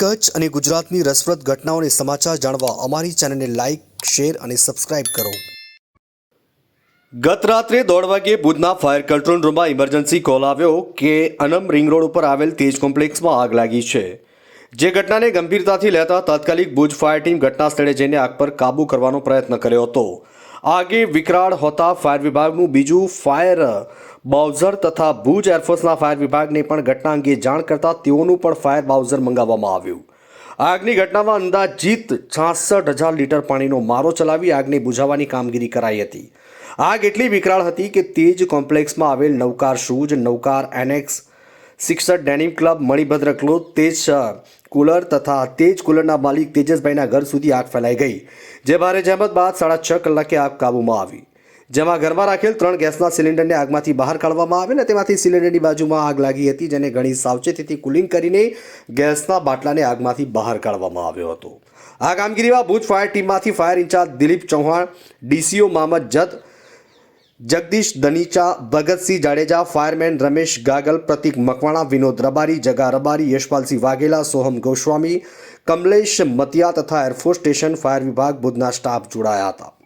કચ્છ અને ગુજરાતની રસપ્રદ ઘટનાઓને સમાચાર જાણવા અમારી ચેનલને લાઇક શેર અને સબસ્ક્રાઇબ કરો. ગત રાત્રે દોઢ વાગ્યે ભુજના ફાયર કંટ્રોલ રૂમમાં ઇમરજન્સી કોલ આવ્યો કે અનમ રિંગ રોડ ઉપર આવેલ તેજ કોમ્પ્લેક્સમાં આગ લાગી છે. જે ઘટનાને ગંભીરતાથી લેતા તાત્કાલિક ભુજ ફાયર ટીમ ઘટના સ્થળે જઈને આગ પર કાબૂ કરવાનો પ્રયત્ન કર્યો હતો. આગે વિકરાળ હોતા ફાયર વિભાગનું બીજું ફાયર, બાઉઝર તથા ભુજ એરફોર્સના ફાયર વિભાગને પણ ઘટના અંગે જાણ કરતા તેઓનું પણ ફાયર બાઉઝર મંગાવવામાં આવ્યું. આગની ઘટનામાં અંદાજિત છાસઠ હજાર લીટર પાણીનો મારો ચલાવી આગને બુઝાવવાની કામગીરી કરાઈ હતી. આગ એટલી વિકરાળ હતી કે તેજ કોમ્પ્લેક્સમાં આવેલ Navkar shoes Navkar annex, sixer denim club, Manibhadra cloth Tej cooler તથા તેજ કુલરના માલિક તેજસભાઈના ઘર સુધી આગ ફેલાઈ ગઈ, જે ભારે જહેમત બાદ સાડા છ કલાકે આગ કાબૂમાં આવી. જેમાં ઘરમાં રાખેલ ત્રણ ગેસના સિલિન્ડરને આગમાંથી બહાર કાઢવામાં આવે ને તેમાંથી સિલિન્ડરની બાજુમાં આગ લાગી હતી, જેને ઘણી સાવચેતીથી કુલિંગ કરીને ગેસના બાટલાને આગમાંથી બહાર કાઢવામાં આવ્યો હતો. આ કામગીરીમાં Bhuj fire ટીમમાંથી fire in charge Dilip Chauhan DCO Mohammad Jat Jagdish Danicha Bhagatsinh Jadeja, fireman Ramesh Gagal, Pratik Makwana, Vinod Rabari, Jaga Rabari, Yashpalsinh Vaghela, Soham Goswami, Kamlesh મતિયા તથા એરફોર્સ સ્ટેશન ફાયર વિભાગ, ભુજના સ્ટાફ જોડાયા હતા.